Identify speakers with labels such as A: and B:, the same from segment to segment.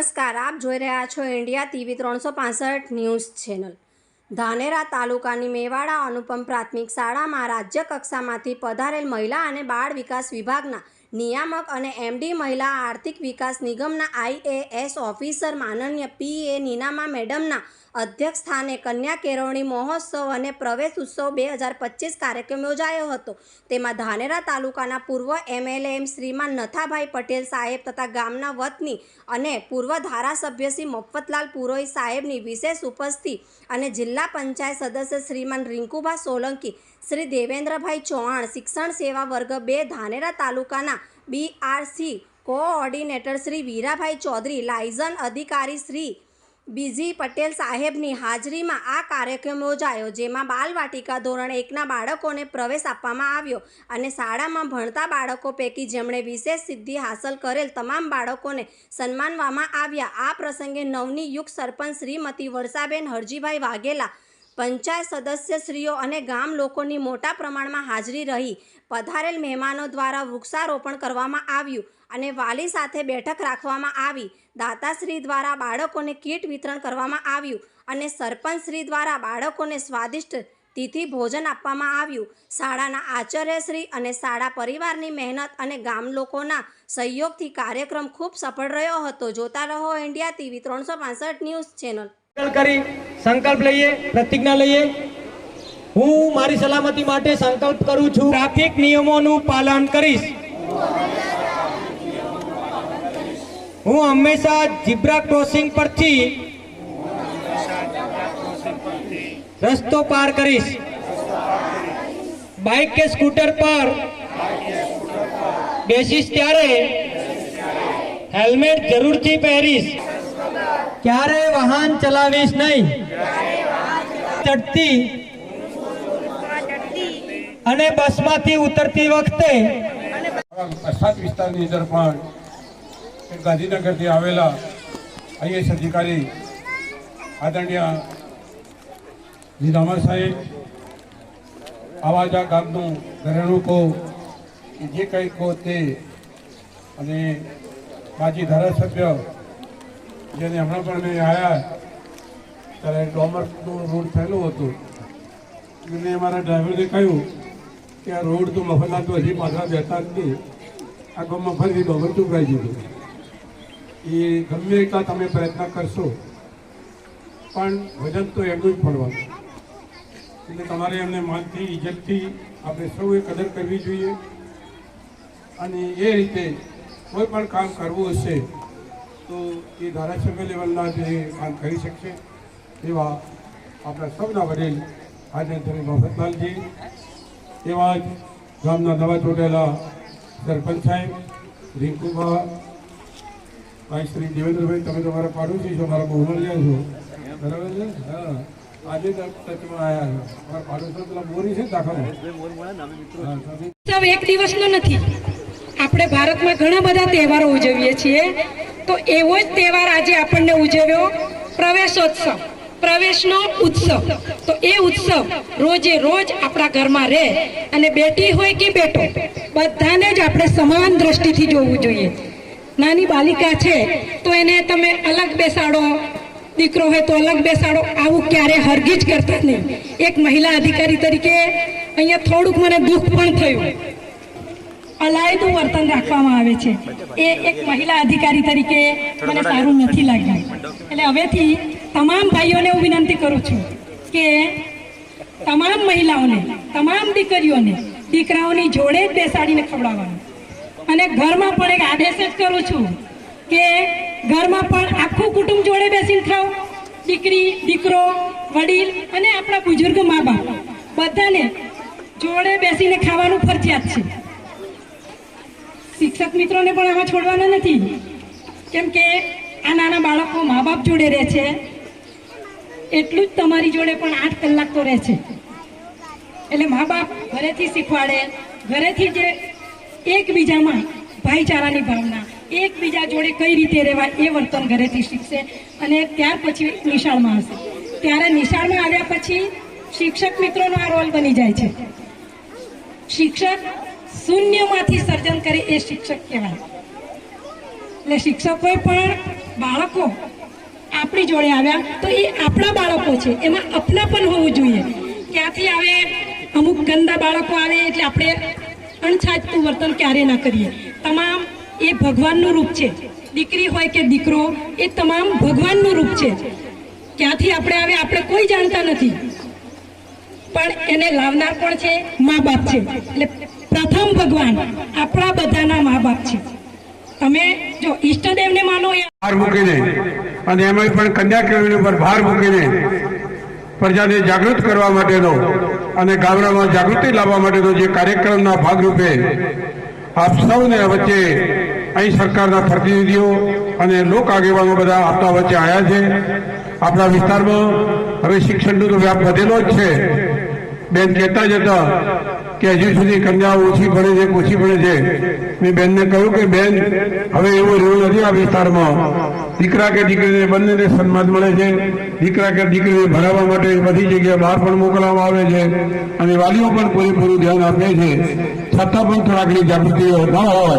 A: નમસ્કાર, આપ જોઈ રહ્યા છો ઇન્ડિયા ટીવી ત્રણસો પાસઠ ન્યૂઝ ચેનલ. ધાનેરા તાલુકાની મેવાડા અનુપમ પ્રાથમિક શાળામાં રાજ્ય કક્ષામાંથી પધારેલ મહિલા અને બાળ વિકાસ વિભાગના નિયામક અને એમડી મહિલા આર્થિક વિકાસ નિગમના આઈએએસ ઓફિસર માનન્ય પી એ નીનામા મેડમના અધ્યક્ષ સ્થાને કન્યા કેળવણી મહોત્સવ અને પ્રવેશ ઉત્સવ બે હજાર પચીસ કાર્યક્રમ યોજાયો હતો. તેમાં ધાનેરા તાલુકાના પૂર્વ એમએલએ એમ શ્રીમાન નથાભાઈ પટેલ સાહેબ તથા ગામના વતની અને પૂર્વ ધારાસભ્ય શ્રી મફતલાલ પુરોહિત સાહેબની વિશેષ ઉપસ્થિતિ અને જિલ્લા પંચાયત સદસ્ય શ્રીમાન રિંકુભા સોલંકી, શ્રી દેવેન્દ્રભાઈ ચૌહાણ, શિક્ષણ સેવા વર્ગ બે, ધાનેરા તાલુકાના BRC coordinator Shri Virabhai Chaudhary, liaison અધિકારી શ્રી બીજી પટેલ સાહેબની હાજરીમાં આ કાર્યક્રમ યોજાયો, જેમાં બાલવાટિકા ધોરણ એકના બાળકોને પ્રવેશ આપવામાં આવ્યો અને શાળામાં ભણતા બાળકો પૈકી જેમણે વિશેષ સિદ્ધિ હાંસલ કરેલ તમામ બાળકોને સન્માનવામાં આવ્યા. આ પ્રસંગે નવની યુગ સરપંચ શ્રીમતી વર્ષાબેન હરજીભાઈ વાઘેલા પંચાયત સદસ્યશ્રીઓ અને ગામ લોકોની મોટા પ્રમાણમાં હાજરી રહી, પધારેલ મહેમાનો દ્વારા વૃક્ષારોપણ કરવામાં આવ્યું અને વાલી સાથે બેઠક રાખવામાં આવી. દાતાશ્રી દ્વારા બાળકોને કીટ વિતરણ કરવામાં આવ્યું અને સરપંચશ્રી દ્વારા બાળકોને સ્વાદિષ્ટ તિથિ ભોજન આપવામાં આવ્યું. શાળાના આચાર્યશ્રી અને શાળા પરિવારની મહેનત અને ગામ લોકોના સહયોગથી કાર્યક્રમ ખૂબ સફળ રહ્યો હતો. જોતા રહો ઇન્ડિયા ટીવી ત્રણસો ન્યૂઝ ચેનલ.
B: કરી સંકલ્પ લઈએ, પ્રતિજ્ઞા લઈએ. હું મારી સલામતી માટે સંકલ્પ કરું છું. ટ્રાફિક નિયમોનું પાલન કરીશ. હું હંમેશા જીબ્રા ક્રોસિંગ પરથી રસ્તો પાર કરીશ. બાઇક કે સ્કૂટર પર બેસીશ ત્યારે હેલ્મેટ જરૂરથી પહેરીશ. ક્યારે વાહન ચલાવીશ નહીં? ચડતી. અને બસમાંથી ઉતરતી વખતે
C: અછાત વિસ્તારની અંદર પણ ગાંધીનગરથી આવેલા આઈએસ અધિકારી આદરણીય જીરામા સાહેબ, આવાજા ગામનું ઘરેણું કહો જે કંઈ કહો તે, અને માજી ધારાસભ્ય જેને હમણાં પણ મેં આવ્યા ત્યારે ડોમરનું રોડ થયેલું હતું. મેં અમારા ડ્રાઈવરને કહ્યું કે આ રોડ તો મફતલાલ તો હજી પાછા બેઠા જ નહીં. આ ગામમાં ફરી ડોબર ચૂકાઈ દીધું એ ગમે એટલા તમે પ્રયત્ન કરશો, પણ વજન તો એમનું જ પડવાનું એટલે તમારે એમને માનથી, ઇજ્જતથી આપણે સૌએ કદર કરવી જોઈએ. અને એ રીતે કોઈ પણ કામ કરવું હશે તો એ ધારાસભ્ય લેવલના જે કામ કરી શકશે એવા આપણા સૌના વડીલ આદરણીય મફતલાલજી એવા જ ગામના નવા ચૂંટેલા સરપંચ સાહેબ રિંકુભા ભાઈ શ્રી દેવેન્દ્રભાઈ તમે તમારા પાડોશી છો મારા બહુમલિયા છો. બરાબર છે? હા. આજે ટચમાં આવ્યા છો. મારા પાડોશી પેલા બોરી છે ને દાખલ
D: એક દિવસનો નથી. આપણે ભારતમાં ઘણા બધા તહેવારો ઉજવીએ છીએ. તો એવો જ તહેવાર આજે આપણને ઉજવ્યો પ્રવેશોત્સવ, પ્રવેશનો ઉત્સવ. તો એ ઉત્સવ રોજે રોજ આપણા ઘરમાં રહે અને બેટી હોય કે બેટો, બધાને જ આપણે સમાન દ્રષ્ટિથી જોવું જોઈએ. નાની બાલિકા છે, તો એને તમે અલગ બેસાડો. દીકરો હોય તો અલગ બેસાડો. આવું ક્યારે હરગીજ કરતા નહીં. એક મહિલા અધિકારી તરીકે અહીંયા થોડુંક મને દુઃખ પણ થયું. અલાયદું વર્તન રાખવામાં આવે છે. એ એક મહિલા અધિકારી તરીકે મને સારું નથી લાગ્યું. એટલે હવેથી તમામ ભાઈઓને હું વિનંતી કરું છું કે તમામ મહિલાઓને, તમામ દીકરીઓને, દીકરાઓની જોડે જ બેસાડીને ખવડાવવાનું. અને ઘરમાં પણ એક આદેશ જ કરું છું કે ઘરમાં પણ આખું કુટુંબ જોડે બેસીને ખાવ દીકરી, દીકરો, વડીલ અને આપણા બુઝુર્ગ મા બાપ બધાને જોડે બેસીને ખાવાનું ફરજિયાત છે. શિક્ષક મિત્રોને પણ આમાં છોડવાના નથી. કેમ કે આ નાના બાળકો મા બાપ જોડે રહે છે. એટલું જ તમારી જોડે પણ આઠ કલાક તો રહે છે. એટલે મા બાપ ઘરેથી શીખવાડે, ઘરેથી જે એકબીજામાં ભાઈચારાની ભાવના, એકબીજા જોડે કઈ રીતે રહેવા એ વર્તન ઘરેથી શીખશે અને ત્યાર પછી નિશાળમાં હશે. ત્યારે નિશાળમાં આવ્યા પછી શિક્ષક મિત્રોનો આ રોલ બની જાય છે. શિક્ષક શૂન્યમાંથી સર્જન કરે એ શિક્ષક કહેવાય. એટલે શિક્ષકોએ પણ બાળકો આપણી જોડે આવ્યા તો એ આપણા બાળકો છે, એમાં અપનાપન હોવું જોઈએ. ક્યાંથી આવે? અમુક ગંદા બાળકો આવે એટલે આપણે અણછાજતું વર્તન ક્યારે ના કરીએ. તમામ એ ભગવાનનું રૂપ છે. દીકરી હોય કે દીકરો, એ તમામ ભગવાનનું રૂપ છે. ક્યાંથી આપણે આવે આપણે કોઈ જાણતા નથી. પણ એને લાવનાર પણ છે? મા બાપ છે. એટલે પ્રથમ ભગવાન આપણા બધાના મા બાપ છે. તમે જો ઈષ્ટદેવને માનો એ
C: ભાર મૂકીને અને એમાં પણ કન્યા કેળવણી ઉપર ભાર મૂકીને પ્રજાને જાગૃત કરવા માટેનો અને ગામડામાં જાગૃતિ લાવવા માટેનો જે કાર્યક્રમના ભાગરૂપે આપ સૌને વચ્ચે અહીં સરકારના પ્રતિનિધિઓ અને લોક આગેવાનો બધા આપણા વચ્ચે આવ્યા છે. આપણા વિસ્તારમાં હવે શિક્ષણનો તો વ્યાપ વધેલો જ છે. બેન કહેતા જ હતા કે હજુ સુધી કન્યાઓ ઓછી ભણે છે, ઓછી ભણે છે. મેં બેનને કહ્યું કે, બેન, હવે એવું રહ્યું નથી આ વિસ્તારમાં. દીકરા કે દીકરીને બંનેને સન્માન મળે છે. દીકરા કે દીકરીને ભણાવવા માટે બધી જગ્યાએ બહાર પણ મોકલવામાં આવે છે અને વાલીઓ પણ પૂરેપૂરું ધ્યાન આપે છે. છતાં પણ થોડાકની જાગૃતિ ન હોય,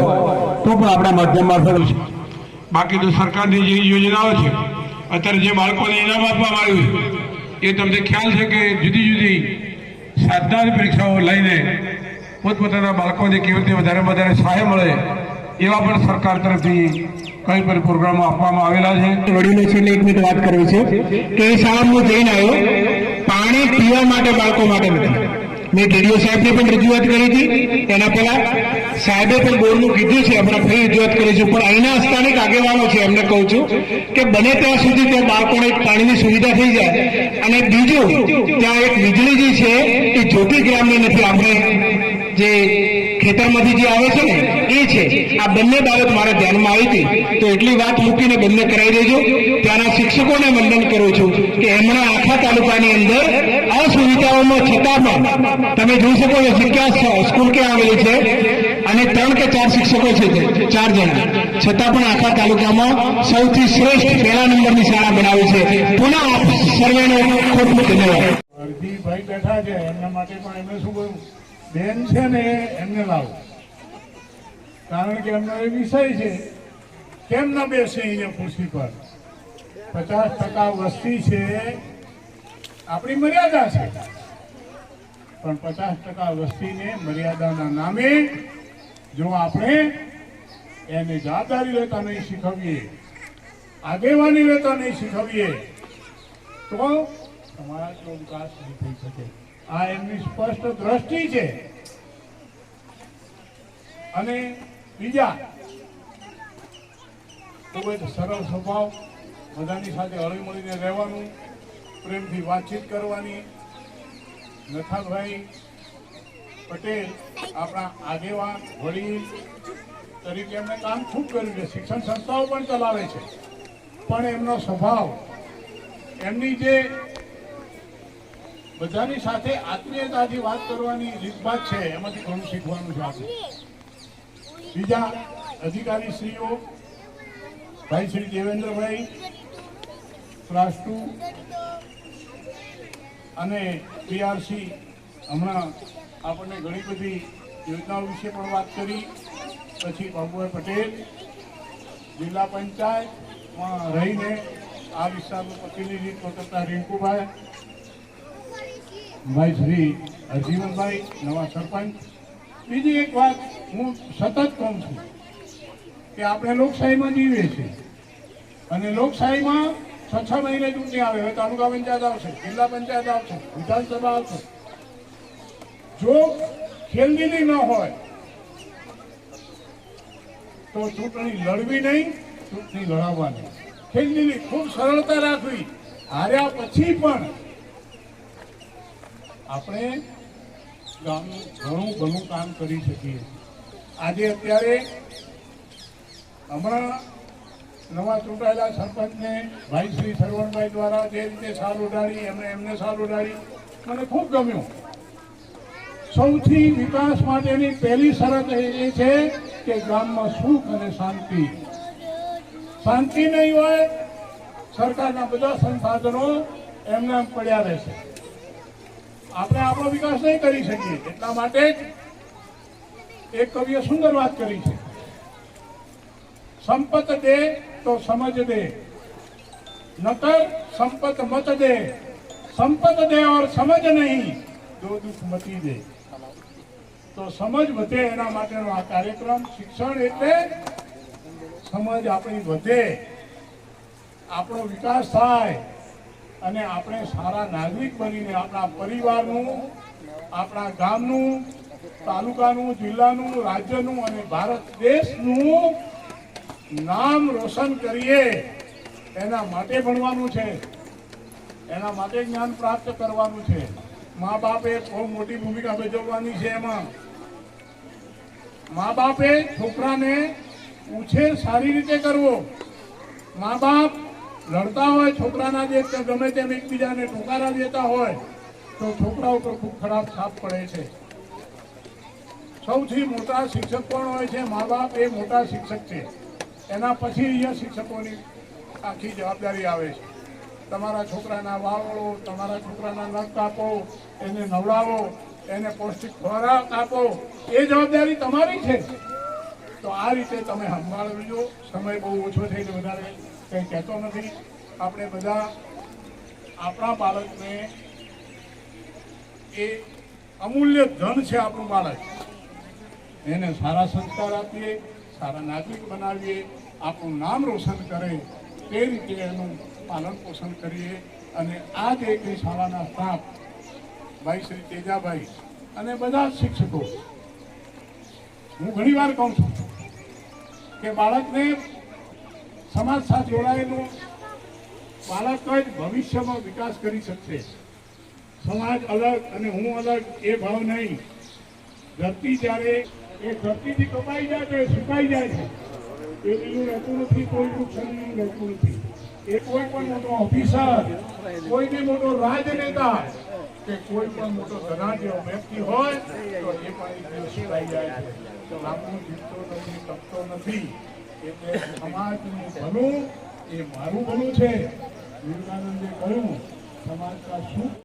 C: તો પણ આપણા માધ્યમ મારફત બાકી તો સરકારની જે યોજનાઓ છે, અત્યારે જે બાળકોને ઇનામ આપવામાં આવ્યું છે એ તમને ખ્યાલ છે કે જુદી જુદી સાધનાની પરીક્ષાઓ લઈને પોતપોતાના બાળકોને કેવી રીતે વધારે વધારે સહાય મળે એવા પણ સરકાર તરફથી કઈ પણ પ્રોગ્રામો આપવામાં આવેલા છે.
E: વડીલો છે એક મિનિટ વાત કરવી છે. કે શાળામાં જઈને આવ્યો. પાણી પીવા માટે બાળકો માટે નથી. મેં ડીડીઓ સાહેબને પણ રજૂઆત કરી હતી. એના પહેલા સાહેબે પણ બોર્ડનું કીધું છે, હમણાં ફરી રજૂઆત કરી છું. પણ અહીંના સ્થાનિક આગેવાનો છે, એમને કહું છું કે બને ત્યાં સુધી ત્યાં બાળકોને પાણીની સુવિધા થઈ જાય. અને બીજું, ત્યાં એક વીજળી જે છે, એ જ્યોતિ ગ્રામની નથી. આપણે જે ખેતરમાંથી જે આવે છે ને, એ છે. આ બંને બાબત મારા ધ્યાનમાં આવી હતી. તો એટલી વાત મૂકીને બંને કરાવી દેજો. ત્યાંના શિક્ષકોને વંદન કરું છું કે એમણે આખા તાલુકાની અંદર અસુવિધાઓમાં છતાં પણ તમે જોઈ શકો છો જગ્યા સ્કૂલ ક્યાં આવેલી છે? અને ત્રણ કે ચાર શિક્ષકો છે ચાર જણા. છતાં પણ આખા તાલુકામાં સૌથી શ્રેષ્ઠ પહેલા નંબરની શાળા બનાવી છે. પુનઃ આપ સર્વેનો ખૂબ ખૂબ ધન્યવાદ.
F: બેઠા છે, એમના માટે પણ એમને શું કહ્યું? બેન છે ને એમને લાવો. કારણ કે એમનો એ વિષય છે, કેમ ન બેસે અહીંયા ખુરશી પર? પચાસ ટકા વસ્તી છે, આપણી મર્યાદા છે. પણ પચાસ ટકા વસ્તીને મર્યાદાના નામે જો આપણે એને જવાબદારી લેતા નહીં શીખવીએ, આગેવાની લેતા નહીં શીખવીએ, તો સમાજનો વિકાસ નહીં થઈ શકે. આ એમની સ્પષ્ટ દ્રષ્ટિ છે. અને બીજા, ખૂબ જ સરળ સ્વભાવ, બધાની સાથે હળી મળીને રહેવાનું, પ્રેમથી વાતચીત કરવાની નથાભાઈ પટેલ આપણા આગેવાન, વડીલ તરીકે એમણે કામ ખૂબ કર્યું છે. શિક્ષણ સંસ્થાઓ પણ ચલાવે છે. પણ એમનો સ્વભાવ, એમની જે બધાની સાથે આત્મીયતાથી વાત કરવાની રીતભાત છે. એમાંથી ઘણું શીખવાનું છે આપણે. બીજા અધિકારી શ્રીઓ ભાઈ શ્રી દેવેન્દ્રભાઈ ક્લાસ અને પીઆરસી હમણાં આપણને ઘણી બધી યોજનાઓ વિશે પણ વાત કરી. પછી બાબુભાઈ પટેલ, જિલ્લા પંચાયતમાં રહીને આ વિસ્તારનું પ્રતિનિધિત્વ કરતા રિંકુભાઈ ભાઈ શ્રી હરજીવનભાઈ નવા સરપંચ. બીજી એક વાત હું સતત કહું છું કે આપણે લોકશાહીમાં જીવીએ છીએ. અને લોકશાહીમાં છ છ મહિને ચૂંટણી આવે, હવે તાલુકા પંચાયત આવશે, જિલ્લા પંચાયત આવશે, વિધાનસભા આવશે. જો ખેલદીલી ન હોય, તો ચૂંટણી લડવી નહીં, ચૂંટણી લડાવવાની ખેલદીલી ખૂબ સરળતા રાખવી. હાર્યા પછી પણ આપણે ગામનું ઘણું ઘણું કામ કરી શકીએ. આજે અત્યારે હમણાં નવા ચૂંટાયેલા સરપંચને ભાઈ શ્રી સરવણભાઈ દ્વારા જે રીતે સારું ઉડાડી, એમણે એમને સારું ઉડાડી. મને ખૂબ ગમ્યું. સૌથી વિકાસ માટેની પહેલી શરત એ છે કે ગામમાં સુખ અને શાંતિ. શાંતિ નહીં હોય, સરકારના બધા સંસાધનો એમને એમ પડ્યા રહેશે. આપણે આપણો વિકાસ નહીં કરી શકીએ. એટલા માટે જ એક કવિએ સુંદર વાત કરી છે. સંપત દે તો સમજ દે. નકર સંપત મત દે. સંપત દે ઓર સમજ નહીં જો દુઃખ મતી દે. તો સમજ વધે એના માટેનો આ કાર્યક્રમ. શિક્ષણ એટલે સમજ આપણી વધે. આપણો વિકાસ થાય. અને આપણે સારા નાગરિક બનીને આપણા પરિવારનું, આપણા ગામનું, તાલુકાનું, જિલ્લાનું, રાજ્યનું અને ભારત દેશનું નામ રોશન કરીએ. એના માટે ભણવાનું છે. એના માટે જ્ઞાન પ્રાપ્ત કરવાનું છે. મા બાપે બહુ મોટી ભૂમિકા ભજવવાની છે એમાં. મા બાપે છોકરાને ઉછેર સારી રીતે કરવો. મા બાપ લડતા હોય, છોકરાના જે ગમે તેમ એકબીજાને ટોકારા દેતા હોય, તો છોકરા ઉપર ખૂબ ખરાબ છાપ પડે છે. સૌથી મોટા શિક્ષક પણ હોય છે? મા બાપ એ મોટા શિક્ષક છે. એના પછી અહીંયા શિક્ષકોની આખી જવાબદારી આવે છે. તમારા છોકરાના વાવળો, તમારા છોકરાના નખ કાપો, એને નવડાવો, એને પૌષ્ટિક ખોરાક આપો, એ જવાબદારી તમારી છે. તો આ રીતે તમે સંભાળજો. સમય બહુ ઓછો થઈને વધારે. કંઈ કહેતો નથી. આપણે બધા આપણા બાળકને એ અમૂલ્ય ધન છે આપણું બાળક. એને સારા સંસ્કાર આપીએ, સારા નાગરિક બનાવીએ, આપણું નામ રોશન કરે, તે રીતે એનું પાલન પોષણ કરીએ અને આ જે કંઈ શાળાના સ્ટાફ, ભાઈ શ્રી તેજાભાઈ અને બધા જ શિક્ષકો. હું ઘણી વાર કહું છું કે બાળકને સમાજ સાથે જોડાયેલું બાળક જ ભવિષ્યમાં વિકાસ કરી શકશે. સમાજ અલગ અને હું અલગ એ ભાવ નહીં. ધરતી જ્યારે એ ધરતીથી કપાઈ જાય તો એ સુકાઈ જાય છે. એ બીજું રહેતું નથી, કોઈ નુકસાન રહેતું નથી. એ કોઈ પણ મોટો ઓફિસર કોઈ બી મોટો રાજનેતા, કે કોઈ પણ મોટો ધનાઢ્ય વ્યક્તિ હોય તો એ પણ સુકાઈ જાય છે. લાંબુ જીતતો નથી, તપતો નથી. સમાજનું ભલું એ મારું ભલું છે. વિવેકાનંદે કહ્યું સમાજ કા સુખ